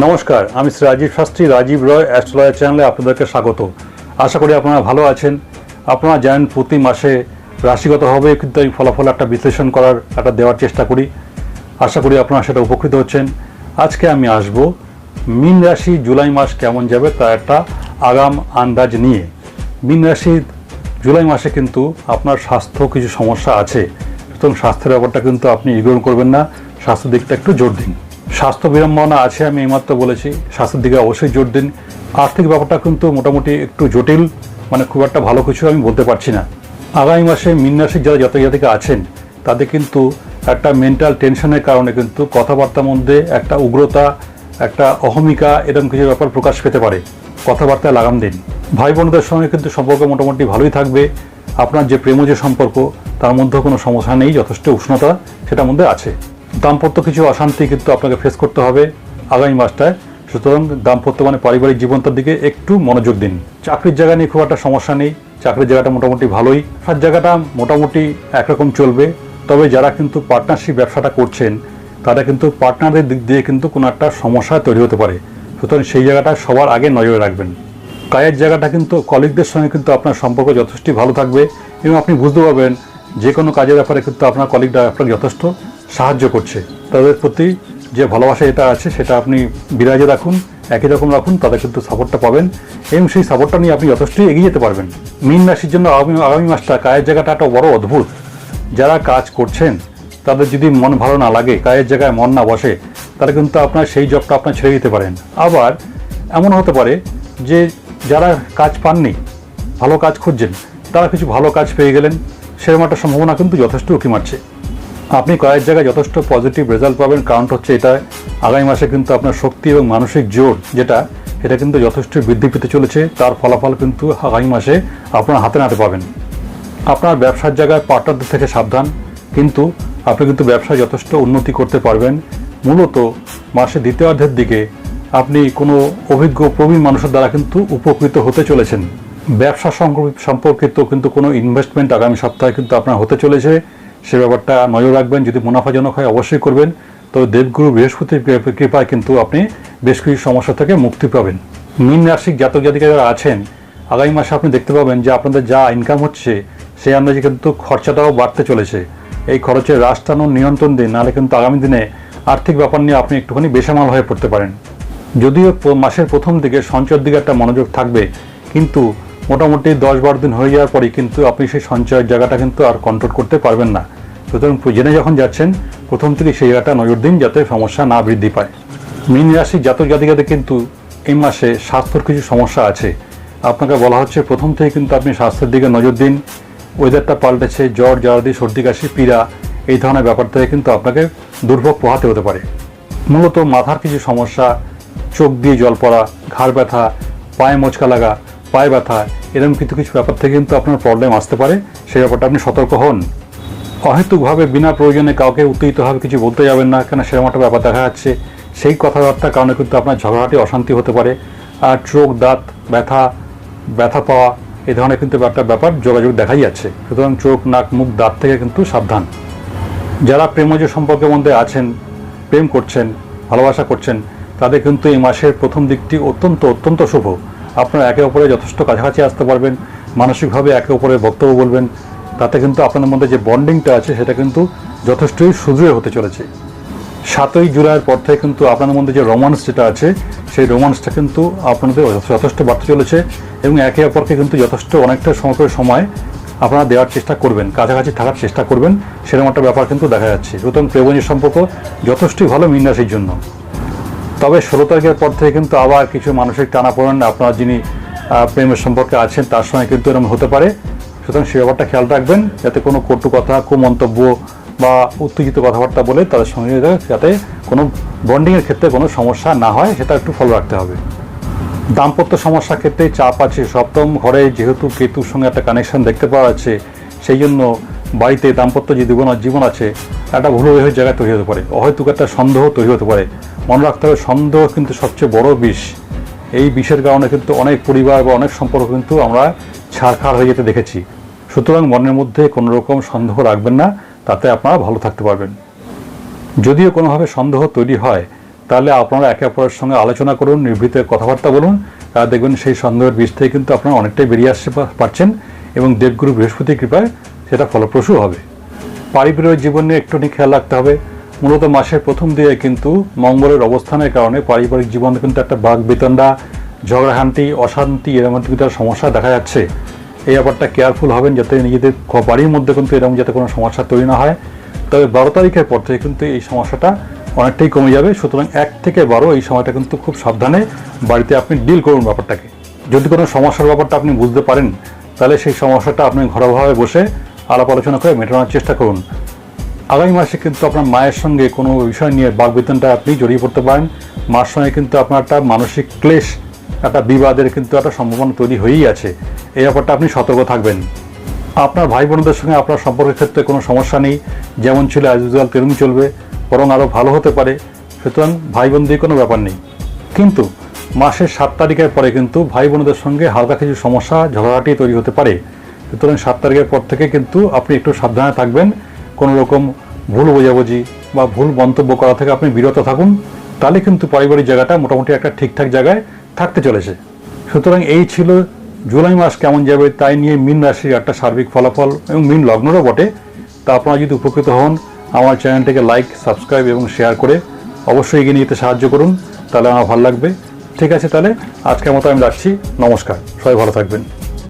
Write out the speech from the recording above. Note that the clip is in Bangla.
নমস্কার, আমি শ্রী রাজীব শাস্ত্রী, রাজীব রয় অ্যাস্ট্রোলয়ার চ্যানেলে আপনাদেরকে স্বাগত। আশা করি আপনারা ভালো আছেন। আপনারা জানেন প্রতি মাসে রাশিগতভাবে কিন্তু এই ফলাফল একটা বিশ্লেষণ করার, একটা দেওয়ার চেষ্টা করি। আশা করি আপনারা সেটা উপকৃত হচ্ছেন। আজকে আমি আসব, মিন রাশি জুলাই মাস কেমন যাবে তা একটা আগাম আন্দাজ নিয়ে। মিন রাশি জুলাই মাসে কিন্তু আপনার স্বাস্থ্য কিছু সমস্যা আছে। সুতরাং স্বাস্থ্যের ব্যাপারটা কিন্তু আপনি ইগনোর করবেন না। স্বাস্থ্য দিকটা একটু জোর দিন। স্বাস্থ্য বিড়ম্বনা আছে, আমি এইমাত্র বলেছি। স্বাস্থ্যের দিকে অবশ্যই জোর দিন। আর্থিক ব্যাপারটা কিন্তু মোটামুটি একটু জটিল মানে খুব একটা ভালো কিছু আমি বলতে পারছি না। আগামী মাসে মিন রাশির যারা জাতিকা আছেন, তাদের কিন্তু একটা মেন্টাল টেনশনের কারণে কিন্তু কথাবার্তার মধ্যে একটা উগ্রতা, একটা অহমিকা এরকম কিছু ব্যাপার প্রকাশ পেতে পারে। কথাবার্তায় লাগাম দিন। ভাই বোনদের সঙ্গে কিন্তু সম্পর্ক মোটামুটি ভালোই থাকবে। আপনার যে প্রেম যে সম্পর্ক, তার মধ্যে কোনো সমস্যা নেই, যথেষ্ট উষ্ণতা সেটার মধ্যে আছে। দাম্পত্য কিছু অশান্তি কিন্তু আপনাকে ফেস করতে হবে আগামী মাসটায়। সুতরাং দাম্পত্য মানে পারিবারিক জীবনটার দিকে একটু মনোযোগ দিন। চাকরির জায়গা নিয়ে খুব একটা সমস্যা নেই। চাকরির জায়গাটা মোটামুটি ভালোই। ব্যবসার জায়গাটা মোটামুটি একরকম চলবে। তবে যারা কিন্তু পার্টনারশিপ ব্যবসাটা করছেন, তারা কিন্তু পার্টনারদের দিক দিয়ে কিন্তু কোনো একটা সমস্যা তৈরি হতে পারে। সুতরাং সেই জায়গাটা সবার আগে নজরে রাখবেন। কাজের জায়গাটা কিন্তু কলিগদের সঙ্গে কিন্তু আপনার সম্পর্ক যথেষ্ট ভালো থাকবে এবং আপনি বুঝতে পারবেন যে কোনো কাজের ব্যাপারে কিন্তু আপনার কলিগরা আপনাকে যথেষ্ট সাহায্য করছে। তাদের প্রতি যে ভালোবাসা এটা আছে, সেটা আপনি বিরাজে রাখুন, একই রকম রাখুন, তাদের কিন্তু সাপোর্টটা পাবেন এবং সেই সাপোর্টটা নিয়ে আপনি যথেষ্টই এগিয়ে যেতে পারবেন। মিন রাশির জন্য আগামী আগামী মাসটা কাজের জায়গাটা একটা বড় অদ্ভুত। যারা কাজ করছেন, তাদের যদি মন ভালো না লাগে কাজের জায়গায় মন না বসে তাহলে কিন্তু আপনার সেই জবটা আপনার ছেড়ে দিতে পারেন। আবার এমন হতে পারে যে যারা কাজ পাননি, ভালো কাজ খুঁজছেন, তারা কিছু ভালো কাজ পেয়ে গেলেন, সেরকম একটা সম্ভাবনা কিন্তু যথেষ্ট উঁকি মারছে। আপনি কয়েক জায়গায় যথেষ্ট পজিটিভ রেজাল্ট পাবেন। কারণটা হচ্ছে এটা। আগামী মাসে কিন্তু আপনার শক্তি এবং মানসিক জোর যেটা এটা কিন্তু যথেষ্ট বৃদ্ধি পেতে চলেছে। তার ফলাফল কিন্তু আগামী মাসে আপনার হাতে নাতে পাবেন। আপনার ব্যবসার জায়গায় পার্টনারদের থেকে সাবধান। কিন্তু আপনি কিন্তু ব্যবসায় যথেষ্ট উন্নতি করতে পারবেন। মূলত মাসের দ্বিতীয়ার্ধের দিকে আপনি কোনো অভিজ্ঞ প্রবীণ মানুষের দ্বারা কিন্তু উপকৃত হতে চলেছেন। ব্যবসা সম্পর্কিত কিন্তু কোনো ইনভেস্টমেন্ট আগামী সপ্তাহে কিন্তু আপনার হতে চলেছে। সে ব্যাপারটা নজর রাখবেন, যদি মুনাফাজনক হয় অবশ্যই করবেন। তবে দেবগুরু বৃহস্পতির কৃপায় কিন্তু আপনি বেশ কিছু সমস্যা থেকে মুক্তি পাবেন। মীন রাশিক জাতক জাতিকা যারা আছেন, আগামী মাসে আপনি দেখতে পাবেন যে আপনাদের যা ইনকাম হচ্ছে, সেই আন্দাজে কিন্তু খরচাটাও বাড়তে চলেছে। এই খরচের হ্রাস টানুন নিয়ন্ত্রণ দিন নাহলে কিন্তু আগামী দিনে আর্থিক ব্যাপার নিয়ে আপনি একটুখানি বেসামাল হয়ে পড়তে পারেন। যদিও মাসের প্রথম দিকে সঞ্চয়ের দিকে একটা মনোযোগ থাকবে, কিন্তু মোটামুটি দশ বারো দিন হয়ে যাওয়ার পরেই কিন্তু আপনি সেই সঞ্চয়ের জায়গাটা কিন্তু আর কন্ট্রোল করতে পারবেন না। সুতরাং জেনে যখন যাচ্ছেন, প্রথম থেকে সেই জায়গাটা নজর দিন যাতে সমস্যা না বৃদ্ধি পায়। মীন রাশি জাতক জাতিকাদের কিন্তু এই মাসে স্বাস্থ্যর কিছু সমস্যা আছে। আপনাকে বলা হচ্ছে প্রথম থেকে কিন্তু আপনি স্বাস্থ্যের দিকে নজর দিন। ওয়েদারটা পাল্টেছে, জ্বর জ্বরাদি সর্দি, কাশি, পীড়া, এই ধরনের ব্যাপার থেকে কিন্তু আপনাকে দুর্ভোগ পোহাতে হতে পারে। মূলত মাথার কিছু সমস্যা, চোখ দিয়ে জল পড়া, ঘাড় ব্যথা, পায়ে মোচকা লাগা পায়ে ব্যথা, এরকম কিছু কিছু ব্যাপার থেকে কিন্তু আপনার প্রবলেম আসতে পারে। সেই ব্যাপারটা আপনি সতর্ক হন। অহেতুকভাবে বিনা প্রয়োজনে কাউকে উত্তেজিতভাবে কিছু বলতে যাবেন না, কেন সেরকম একটা ব্যাপার দেখা যাচ্ছে। সেই কথাবার্তার কারণে কিন্তু আপনার ঝগড়াটি অশান্তি হতে পারে। আর চোখ, দাঁত, ব্যথা ব্যথা পাওয়া এই ধরনের কিন্তু একটা ব্যাপার যোগাযোগ দেখাই যাচ্ছে। সুতরাং চোখ, নাক, মুখ, দাঁত থেকে কিন্তু সাবধান। যারা প্রেমজ সম্পর্কের মধ্যে আছেন, প্রেম করছেন, ভালোবাসা করছেন, তাদের কিন্তু এই মাসের প্রথম দিকটি অত্যন্ত অত্যন্ত শুভ। আপনারা একে অপরে যথেষ্ট কাছাকাছি আসতে পারবেন, মানসিকভাবে একে অপরের বক্তব্য বলবেন, তাতে কিন্তু আপনাদের মধ্যে যে বন্ডিংটা আছে সেটা কিন্তু যথেষ্টই সুদৃঢ় হতে চলেছে। সাতই জুলাইয়ের পর থেকে কিন্তু আপনাদের মধ্যে যে রোমান্স যেটা আছে, সেই রোমান্সটা কিন্তু আপনাদের যথেষ্ট বাড়তে চলেছে এবং একে অপরকে কিন্তু যথেষ্ট অনেকটা সময় সময় আপনারা দেওয়ার চেষ্টা করবেন, কাছাকাছি থাকার চেষ্টা করবেন, সেরকম একটা ব্যাপার কিন্তু দেখা যাচ্ছে। সুতরাং প্রেমজের সম্পর্ক যথেষ্টই ভালো মিন জন্য। তবে ষোলো তারিখের পর থেকে কিন্তু আবার কিছু মানসিক টানা পড়েন আপনার যিনি প্রেমের সম্পর্কে আছেন, তার সঙ্গে কিন্তু এরকম হতে পারে। সুতরাং সে ব্যাপারটা খেয়াল রাখবেন, যাতে কোনো কটু কথা, কুমন্তব্য বা উত্তেজিত কথাবার্তা বলে তাদের সঙ্গে যাতে কোনো বন্ডিংয়ের ক্ষেত্রে কোনো সমস্যা না হয়, সেটা একটু ফলো রাখতে হবে। দাম্পত্য সমস্যার ক্ষেত্রে চাপ আছে সপ্তম ঘরে যেহেতু কেতুর সঙ্গে একটা কানেকশন দেখতে পাওয়া যাচ্ছে, সেই জন্য বাড়িতে দাম্পত্য যে জীবন জীবন আছে, একটা ভুল হয়ে জায়গায় তৈরি হতে পারে। অহেতুক একটা সন্দেহ তৈরি হতে পারে। মনে রাখতে হবে, সন্দেহ কিন্তু সবচেয়ে বড় বিষ। এই বিষের কারণে কিন্তু অনেক পরিবার বা অনেক সম্পর্ক কিন্তু আমরা ছাড়খাড় হয়ে যেতে দেখেছি। সুতরাং মনের মধ্যে কোনো রকম সন্দেহ রাখবেন না, তাতে আপনারা ভালো থাকতে পারবেন। যদিও কোনোভাবে সন্দেহ তৈরি হয়, তাহলে আপনারা একে অপরের সঙ্গে আলোচনা করুন নির্ভীতে কথাবার্তা বলুন আর দেখবেন সেই সন্দেহের বীজ থেকে কিন্তু আপনারা অনেকটাই বেরিয়ে আসতে পারছেন এবং দেবগুরু বৃহস্পতির কৃপায় সেটা ফলপ্রসূ হবে। পারিবারিক জীবনে একটুখানি খেয়াল রাখতে হবে। মূলত মাসের প্রথম দিকে কিন্তু মঙ্গলের অবস্থানের কারণে পারিবারিক জীবনে কিন্তু একটা বাঘ বিতণ্ডা ঝগড়াহান্তি, অশান্তি, এরকম কিন্তু সমস্যা দেখা যাচ্ছে। এই ব্যাপারটা কেয়ারফুল হবেন যাতে নিজেদের বাড়ির মধ্যে কিন্তু এরকম যাতে কোনো সমস্যা তৈরি না হয়। তবে বারো তারিখের পর থেকে কিন্তু এই সমস্যাটা অনেকটাই কমে যাবে। সুতরাং এক থেকে বারো এই সময়টা কিন্তু খুব সাবধানে বাড়িতে আপনি ডিল করুন ব্যাপারটাকে। যদি কোনো সমস্যার ব্যাপারটা আপনি বুঝতে পারেন, তাহলে সেই সমস্যাটা আপনি ঘরোয়াভাবে বসে আলাপ আলোচনা করে মেটানোর চেষ্টা করুন। আগামী মাসে কিন্তু আপনার মায়ের সঙ্গে কোনো বিষয় নিয়ে বাগবেতনটা আপনি জড়িয়ে পড়তে পারেন। মার সঙ্গে কিন্তু আপনার একটা মানসিক ক্লেশ, একটা বিবাদের কিন্তু একটা সম্ভাবনা তৈরি হয়েই আছে। এই ব্যাপারটা আপনি সতর্ক থাকবেন। আপনার ভাই বোনদের সঙ্গে আপনার সম্পর্কের ক্ষেত্রে কোনো সমস্যা নেই। যেমন ছিল অ্যাজ ইউজুয়াল তেমনি চলবে, বরং আরও ভালো হতে পারে। সুতরাং ভাই বোন দিয়ে কোনো ব্যাপার নেই। কিন্তু মাসের সাত তারিখের পরে কিন্তু ভাই বোনদের সঙ্গে হালকা কিছু সমস্যা ঝগড়াটি তৈরি হতে পারে। সুতরাং সাত তারিখের পর থেকে কিন্তু আপনি একটু সাবধানে থাকবেন। কোনো রকম ভুল বোঝাবুঝি বা ভুল মন্তব্য করা থেকে আপনি বিরত থাকুন। তাহলে কিন্তু পারিবারিক জায়গাটা মোটামুটি একটা ঠিকঠাক জায়গায় থাকতে চলেছে। সুতরাং এই ছিল জুলাই মাস কেমন যাবে তাই নিয়ে মিন রাশির একটা সার্বিক ফলাফল এবং মিন লগ্নেরও বটে। তা আপনারা যদি উপকৃত হন, আমার চ্যানেলটিকে লাইক, সাবস্ক্রাইব এবং শেয়ার করে অবশ্যই এগিয়ে নিতে সাহায্য করুন। তাহলে আমার ভালো লাগবে। ঠিক আছে তাহলে, আজকের মতো আমি রাখছি। নমস্কার। সবাই ভালো থাকবেন।